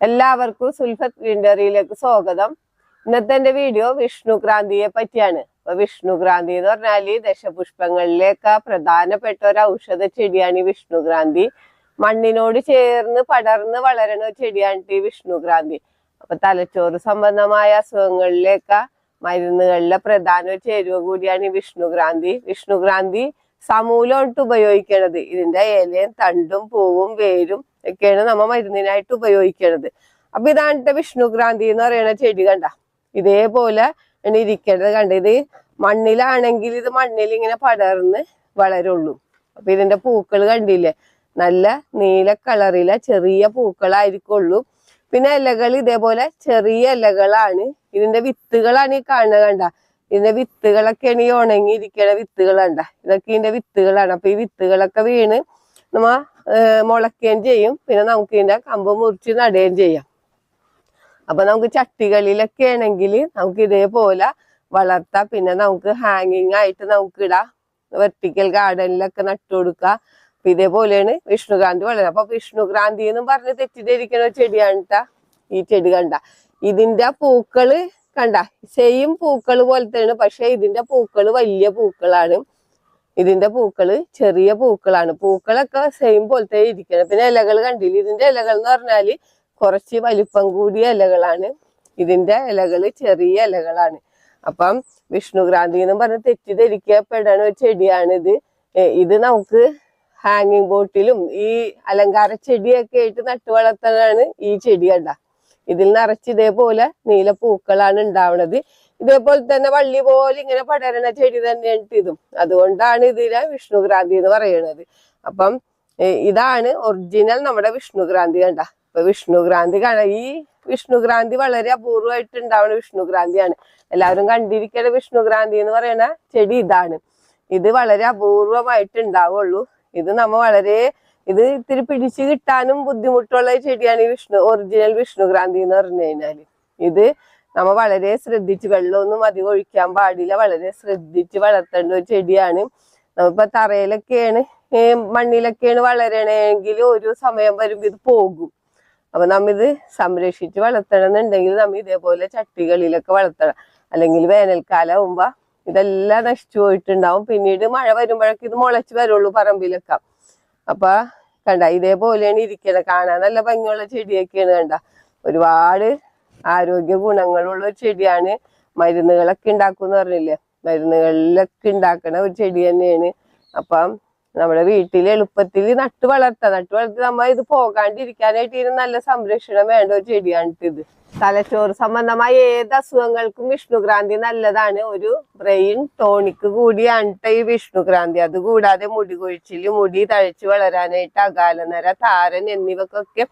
എല്ലാവർക്കും സുൽഫത്ത് ഗ്രീൻഡറിയിലേക്ക് സ്വാഗതം. ഇന്നത്തെ എന്റെ വീഡിയോ വിഷ്ണുക്രാന്തിയെ പറ്റിയാണ്. അപ്പൊ വിഷ്ണുക്രാന്തി എന്ന് പറഞ്ഞാൽ ദശപുഷ്പങ്ങളിലേക്ക് പ്രധാനപ്പെട്ട ഒരു ഔഷധ ചെടിയാണ് ഈ വിഷ്ണുക്രാന്തി. മണ്ണിനോട് ചേർന്ന് പടർന്ന് വളരുന്ന ഒരു ചെടിയാണ് ഈ വിഷ്ണുക്രാന്തി. അപ്പൊ തലച്ചോറ് സംബന്ധമായ അസുഖങ്ങളിലേക്ക് മരുന്നുകളിലെ പ്രധാന ഒരു ചേരുവ കൂടിയാണ് ഈ വിഷ്ണുക്രാന്തി. വിഷ്ണുക്രാന്തി സമൂലമായിട്ട് ഉപയോഗിക്കണത് ഇതിന്റെ ഇലയും തണ്ടും പൂവും വേരും ഒക്കെയാണ് നമ്മ മരുന്നിനായിട്ട് ഉപയോഗിക്കണത്. അപ്പൊ ഇതാണ് വിഷ്ണുക്രാന്തി എന്ന് പറയുന്ന ചെടി കണ്ട. ഇതേപോലെ ആണ് ഇരിക്കേണ്ടത് കണ്ട. ഇത് മണ്ണിലാണെങ്കിൽ ഇത് മണ്ണിൽ ഇങ്ങനെ പടർന്ന് വളരുള്ളൂ. അപ്പൊ ഇതിന്റെ പൂക്കൾ കണ്ടില്ലേ? നല്ല നീല കളറിലെ ചെറിയ പൂക്കളായിരിക്കുള്ളൂ. പിന്നെ ഇലകൾ ഇതേപോലെ ചെറിയ ഇലകളാണ്. ഇതിന്റെ വിത്തുകളാണ് ഈ കാണുന്നത് കണ്ട. ഇതിന്റെ വിത്തുകളൊക്കെയാണ് ഈ ഉണങ്ങിയിരിക്കണ വിത്തുകൾ കണ്ട. ഇതൊക്കെ ഇതിന്റെ വിത്തുകളാണ്. അപ്പൊ ഈ വിത്തുകളൊക്കെ വീണ് നമ്മ മുളയ്ക്കുകയും ചെയ്യും. പിന്നെ നമുക്ക് ഇതിന്റെ കമ്പ് മുറിച്ച് നടുകയും ചെയ്യാം. അപ്പൊ നമുക്ക് ചട്ടികളിലൊക്കെ ആണെങ്കിൽ നമുക്ക് ഇതേപോലെ വളർത്താം. പിന്നെ നമുക്ക് ഹാങ്ങിങ് ആയിട്ട് നമുക്ക് ഇടാം. വെർട്ടിക്കൽ ഗാർഡനിലൊക്കെ നട്ടു കൊടുക്കാം. അപ്പൊ ഇതേപോലെയാണ് വിഷ്ണുക്രാന്തി വളരെ അപ്പൊ വിഷ്ണുക്രാന്തി എന്നും പറഞ്ഞ് തെറ്റിദ്ധരിക്കുന്ന ചെടിയാണ് ട്ടാ ഈ ചെടി കണ്ട. ഇതിന്റെ പൂക്കൾ കണ്ട സെയിം പൂക്കൾ പോലത്തെയാണ്. പക്ഷെ ഇതിന്റെ പൂക്കൾ വലിയ പൂക്കളാണ്. ഇതിന്റെ പൂക്കൾ ചെറിയ പൂക്കളാണ്. പൂക്കളൊക്കെ സെയിം പോലത്തെ ഇരിക്കണം. പിന്നെ ഇലകൾ കണ്ടില്ല? ഇതിന്റെ ഇലകൾ എന്ന് പറഞ്ഞാൽ കുറച്ച് വലിപ്പം കൂടിയ ഇലകളാണ്. ഇതിന്റെ ഇലകൾ ചെറിയ ഇലകളാണ്. അപ്പം വിഷ്ണുക്രാന്തി എന്ന് പറഞ്ഞ് തെറ്റിദ്ധരിക്കപ്പെടാണ് ഒരു ചെടിയാണ് ഇത് നമുക്ക് ഹാങ്ങിങ് ബോട്ടിലും ഈ അലങ്കാര ചെടിയൊക്കെ ആയിട്ട് നട്ടു വളർത്താനാണ് ഈ ചെടി കണ്ട. ഇതിൽ നിറച്ച് ഇതേപോലെ നീല പൂക്കളാണ് ഉണ്ടാവണത്. ഇതേപോലെ തന്നെ വള്ളി പോലെ ഇങ്ങനെ പടരണ ചെടി തന്നെയാണ് ഇതും അതുകൊണ്ടാണ് ഇതിനെ വിഷ്ണുക്രാന്തി എന്ന് പറയുന്നത് അപ്പം ഇതാണ് ഒറിജിനൽ നമ്മുടെ വിഷ്ണുക്രാന്തി കണ്ട. ഇപ്പൊ വിഷ്ണുക്രാന്തി കാണ ഈ വിഷ്ണുക്രാന്തി വളരെ അപൂർവമായിട്ട് ഉണ്ടാവുന്ന വിഷ്ണുക്രാന്തിയാണ്. എല്ലാവരും കണ്ടിരിക്കേണ്ട വിഷ്ണുക്രാന്തി എന്ന് പറയുന്ന ചെടി ഇതാണ്. ഇത് വളരെ അപൂർവമായിട്ട് ഉണ്ടാവുള്ളൂ. ഇത് നമ്മ വളരെ ഇത് ഇത്തിരി പിടിച്ചു കിട്ടാനും ബുദ്ധിമുട്ടുള്ള ചെടിയാണ് ഈ വിഷ്ണു ഒറിജിനൽ വിഷ്ണുക്രാന്തി എന്ന് പറഞ്ഞു കഴിഞ്ഞാൽ. ഇത് നമ്മ വളരെ ശ്രദ്ധിച്ച് വെള്ളമൊന്നും അധികം ഒഴിക്കാൻ പാടില്ല. വളരെ ശ്രദ്ധിച്ച് വളർത്തേണ്ട ഒരു ചെടിയാണ്. നമ്മളിപ്പോ തറയിലൊക്കെയാണ് മണ്ണിലൊക്കെയാണ് വളരണമെങ്കിൽ ഒരു സമയം വരുമ്പോൾ ഇത് പോകും. അപ്പൊ നമ്മ ഇത് സംരക്ഷിച്ച് വളർത്തണം എന്നുണ്ടെങ്കിൽ നമ്മ ഇതേപോലെ ചട്ടികളിലൊക്കെ വളർത്തണം. അല്ലെങ്കിൽ വേനൽക്കാലം ആവുമ്പോ ഇതെല്ലാം നശിച്ചു പോയിട്ടുണ്ടാവും. പിന്നീട് മഴ വരുമ്പോഴൊക്കെ ഇത് മുളച്ച് വരുള്ളൂ പറമ്പിലൊക്കെ. അപ്പൊ കണ്ട ഇതേപോലെയാണ് ഇരിക്കണത്. കാണാൻ നല്ല ഭംഗിയുള്ള ചെടിയൊക്കെയാണ് കണ്ട. ഒരുപാട് ആരോഗ്യ ഗുണങ്ങളുള്ള ഒരു ചെടിയാണ്. മരുന്നുകളൊക്കെ ഉണ്ടാക്കുമെന്ന് പറഞ്ഞില്ലേ? മരുന്നുകളിലൊക്കെ ഉണ്ടാക്കണ ഒരു ചെടി തന്നെയാണ്. അപ്പം നമ്മുടെ വീട്ടിൽ എളുപ്പത്തിൽ നട്ടു വളർത്താം. നട്ടു വളർത്തി നമ്മ ഇത് പോകാണ്ടിരിക്കാനായിട്ട് ഇതിന് നല്ല സംരക്ഷണം വേണ്ട ഒരു ചെടിയാണ് ഇത്. തലച്ചോറ് സംബന്ധമായ ഏത് അസുഖങ്ങൾക്കും വിഷ്ണുക്രാന്തി നല്ലതാണ്. ഒരു ബ്രെയിൻ ടോണിക്ക് കൂടിയാണ് ഈ വിഷ്ണുക്രാന്തി. അതുകൂടാതെ മുടി കൊഴിച്ചിൽ മുടി തഴച്ചു വളരാനായിട്ട് അകാലനര താരൻ എന്നിവക്കൊക്കെ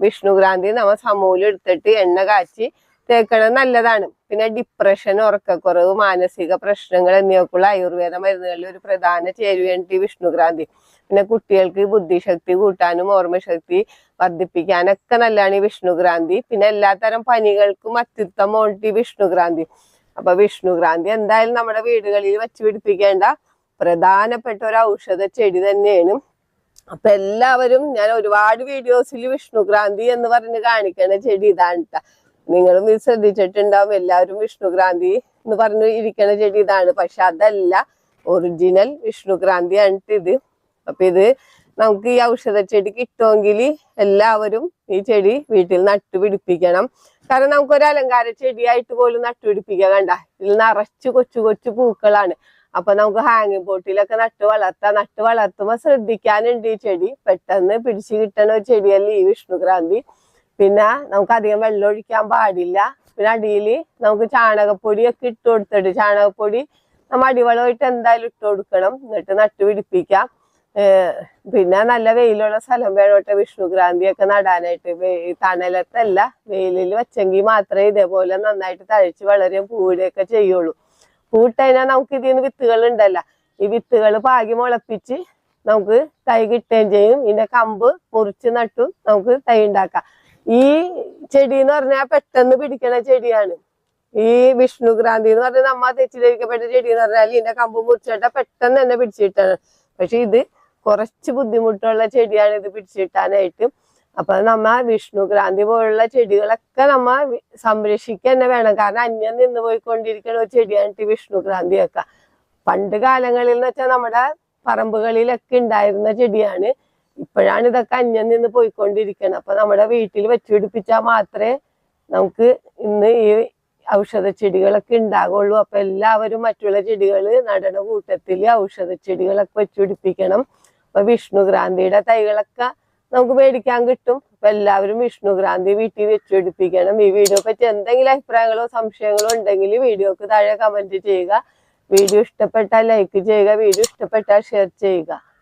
വിഷ്ണുക്രാന്തി നമ്മ സമൂലം എടുത്തിട്ട് എണ്ണ കാച്ചി തേക്കണത് നല്ലതാണ്. പിന്നെ ഡിപ്രഷൻ ഉറക്കക്കുറവ് മാനസിക പ്രശ്നങ്ങൾ എന്നിവക്കുള്ള ആയുർവേദ മരുന്നുകളിൽ ഒരു പ്രധാന ചേരുവയാണ് ടി വിഷ്ണുക്രാന്തി. പിന്നെ കുട്ടികൾക്ക് ബുദ്ധിശക്തി കൂട്ടാനും ഓർമ്മശക്തി വർദ്ധിപ്പിക്കാനൊക്കെ നല്ലതാണ് ഈ വിഷ്ണുക്രാന്തി. പിന്നെ എല്ലാത്തരം പനികൾക്കും അത്യുത്തമമാണ് ഈ വിഷ്ണുക്രാന്തി. അപ്പൊ വിഷ്ണുക്രാന്തി എന്തായാലും നമ്മുടെ വീടുകളിൽ വെച്ച് പിടിപ്പിക്കേണ്ട പ്രധാനപ്പെട്ട ഒരു ഔഷധ ചെടി തന്നെയാണ്. അപ്പൊ എല്ലാവരും ഞാൻ ഒരുപാട് വീഡിയോസിൽ വിഷ്ണുക്രാന്തി എന്ന് പറഞ്ഞ് കാണിക്കണ ചെടി ഇതാണ്. നിങ്ങളും ഇത് ശ്രദ്ധിച്ചിട്ടുണ്ടാവും. എല്ലാവരും വിഷ്ണുക്രാന്തി എന്ന് പറഞ്ഞു ഇരിക്കണ ചെടി ഇതാണ്. പക്ഷെ അതല്ല ഒറിജിനൽ വിഷ്ണുക്രാന്തി ആണിട്ട് ഇത് അപ്പൊ ഇത് നമുക്ക് ഈ ഔഷധ ചെടി കിട്ടുമെങ്കിൽ എല്ലാവരും ഈ ചെടി വീട്ടിൽ നട്ടുപിടിപ്പിക്കണം കാരണം നമുക്കൊരു അലങ്കാര ചെടിയായിട്ട് പോലും നട്ടുപിടിപ്പിക്കാൻ കണ്ട ഇതിൽ നിറച്ച് കൊച്ചു കൊച്ചു പൂക്കളാണ്. അപ്പൊ നമുക്ക് ഹാങ്ങിങ് ബോട്ടിലൊക്കെ നട്ട് വളർത്താം. നട്ട് വളർത്തുമ്പോ ശ്രദ്ധിക്കാനുണ്ട് ഈ ചെടി. പെട്ടെന്ന് പിടിച്ചു കിട്ടണ ഒരു ചെടിയല്ല ഈ വിഷ്ണുക്രാന്തി. പിന്നെ നമുക്ക് അധികം വെള്ളം ഒഴിക്കാൻ പാടില്ല. പിന്നെ അടിയിൽ നമുക്ക് ചാണകപ്പൊടിയൊക്കെ ഇട്ട് കൊടുത്തിട്ട് ചാണകപ്പൊടി നമ്മൾ അടിവളമായിട്ട് എന്തായാലും ഇട്ട് കൊടുക്കണം. എന്നിട്ട് നട്ട് പിടിപ്പിക്കാം. പിന്നെ നല്ല വെയിലുള്ള സ്ഥലം വേണോട്ടെ. വിഷ്ണുക്രാന്തിയൊക്കെ നടാനായിട്ട് തണലത്തല്ല വെയിലിൽ വെച്ചെങ്കിൽ മാത്രമേ ഇതേപോലെ നന്നായിട്ട് തഴച്ച് വളരെ പൂവിടുകയൊക്കെ ചെയ്യുള്ളൂ. പൂട്ടതിനാൽ നമുക്ക് ഇതിൽ നിന്ന് വിത്തുകൾ ഉണ്ടല്ല. ഈ വിത്തുകൾ പാകി മുളപ്പിച്ച് നമുക്ക് തൈ കിട്ടുകയും ചെയ്യും. ഇതിന്റെ കമ്പ് മുറിച്ച് നട്ടു നമുക്ക് തൈ ഉണ്ടാക്കാം. ഈ ചെടി എന്ന് പറഞ്ഞാൽ പെട്ടെന്ന് പിടിക്കണ ചെടിയാണ്. ഈ വിഷ്ണുക്രാന്തി എന്ന് പറഞ്ഞാൽ നമ്മ തെറ്റിദ്ധരിക്കപ്പെട്ട ചെടി എന്ന് പറഞ്ഞാൽ ഇതിന്റെ കമ്പ് മുറിച്ചിട്ട പെട്ടെന്ന് തന്നെ പിടിച്ചിട്ടാണ്. പക്ഷെ ഇത് കുറച്ച് ബുദ്ധിമുട്ടുള്ള ചെടിയാണ് ഇത് പിടിച്ചിട്ടാനായിട്ട്. അപ്പൊ നമ്മ വിഷ്ണുക്രാന്തി പോലുള്ള ചെടികളൊക്കെ നമ്മ സംരക്ഷിക്കുക തന്നെ വേണം. കാരണം അന്യം നിന്ന് പോയിക്കൊണ്ടിരിക്കുന്ന ഒരു ചെടിയാണ് വിഷ്ണുക്രാന്തിയൊക്കെ. പണ്ട് കാലങ്ങളിൽ എന്ന് വെച്ചാൽ നമ്മുടെ പറമ്പുകളിലൊക്കെ ഉണ്ടായിരുന്ന ചെടിയാണ്. ഇപ്പോഴാണ് ഇതൊക്കെ അന്യം നിന്ന് പോയിക്കൊണ്ടിരിക്കണം. അപ്പൊ നമ്മുടെ വീട്ടിൽ വെച്ചുപിടിപ്പിച്ചാൽ മാത്രമേ നമുക്ക് ഇന്ന് ഈ ഔഷധ ചെടികളൊക്കെ ഉണ്ടാകുള്ളൂ അപ്പൊ എല്ലാവരും മറ്റുള്ള ചെടികൾ നടണ കൂട്ടത്തിൽ ഔഷധ ചെടികളൊക്കെ വെച്ചുപിടിപ്പിക്കണം അപ്പൊ വിഷ്ണുക്രാന്തിയുടെ തൈകളൊക്കെ നമുക്ക് മേടിക്കാൻ കിട്ടും. അപ്പൊ എല്ലാവരും വിഷ്ണുക്രാന്തി വീട്ടിൽ വെച്ചുപിടിപ്പിക്കണം ഈ വീഡിയോ പറ്റി എന്തെങ്കിലും അഭിപ്രായങ്ങളോ സംശയങ്ങളോ ഉണ്ടെങ്കിൽ വീഡിയോക്ക് താഴെ കമന്റ് ചെയ്യുക. വീഡിയോ ഇഷ്ടപ്പെട്ടാൽ ലൈക്ക് ചെയ്യുക. വീഡിയോ ഇഷ്ടപ്പെട്ടാൽ ഷെയർ ചെയ്യുക.